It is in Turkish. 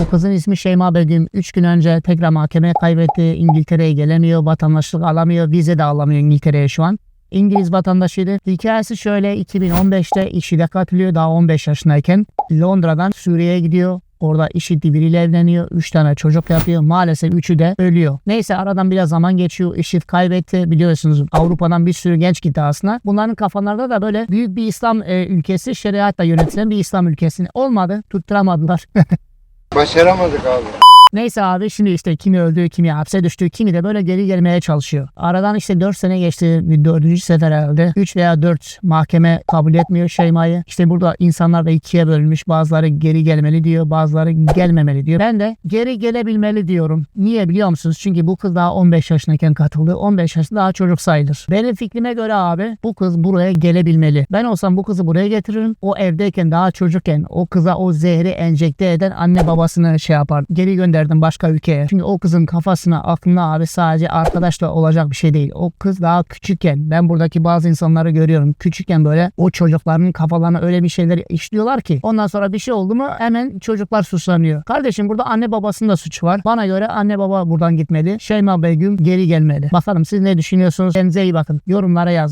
Bu kızın ismi Şeyma Begüm. 3 gün önce tekrar mahkemeye kaybetti. İngiltere'ye gelemiyor. Vatandaşlık alamıyor. Vize de alamıyor İngiltere'ye şu an. İngiliz vatandaşıydı. Hikayesi şöyle 2015'te işine katılıyor daha 15 yaşındayken. Londra'dan Suriye'ye gidiyor. Orada işittiği biriyle evleniyor. 3 tane çocuk yapıyor. Maalesef üçü de ölüyor. Neyse aradan biraz zaman geçiyor. IŞİD kaybetti. Biliyorsunuz Avrupa'dan bir sürü genç gitti aslında. Bunların kafalarda da böyle büyük bir İslam e, ülkesi, şeriatla yönetilen bir İslam ülkesi olmadı. Tutturamadılar. Başaramadık abi. Neyse abi şimdi işte kimi öldü, kimi hapse düştü, kimi de böyle geri gelmeye çalışıyor. Aradan işte 4 sene geçti. Bir dördüncü sefer herhalde. 3 veya 4 mahkeme kabul etmiyor Şeyma'yı. İşte burada insanlar da ikiye bölünmüş. Bazıları geri gelmeli diyor, bazıları gelmemeli diyor. Ben de geri gelebilmeli diyorum. Niye biliyor musunuz? Çünkü bu kız daha 15 yaşındayken katıldı. 15 yaşında daha çocuk sayılır. Benim fikrime göre abi bu kız buraya gelebilmeli. Ben olsam bu kızı buraya getiririm. O evdeyken daha çocukken o kıza o zehri enjekte eden anne babasını şey yapar. Geri gönderdim başka ülkeye. Çünkü o kızın kafasına aklına abi sadece arkadaşla olacak bir şey değil. O kız daha küçükken ben buradaki bazı insanları görüyorum. Küçükken böyle o çocukların kafalarına öyle bir şeyler işliyorlar ki ondan sonra bir şey oldu mu hemen çocuklar suçlanıyor. Kardeşim burada anne babasının da suçu var. Bana göre anne baba buradan gitmeli. Şeyma Begüm geri gelmeli. Bakalım siz ne düşünüyorsunuz? Kendinize iyi bakın. Yorumlara yazın.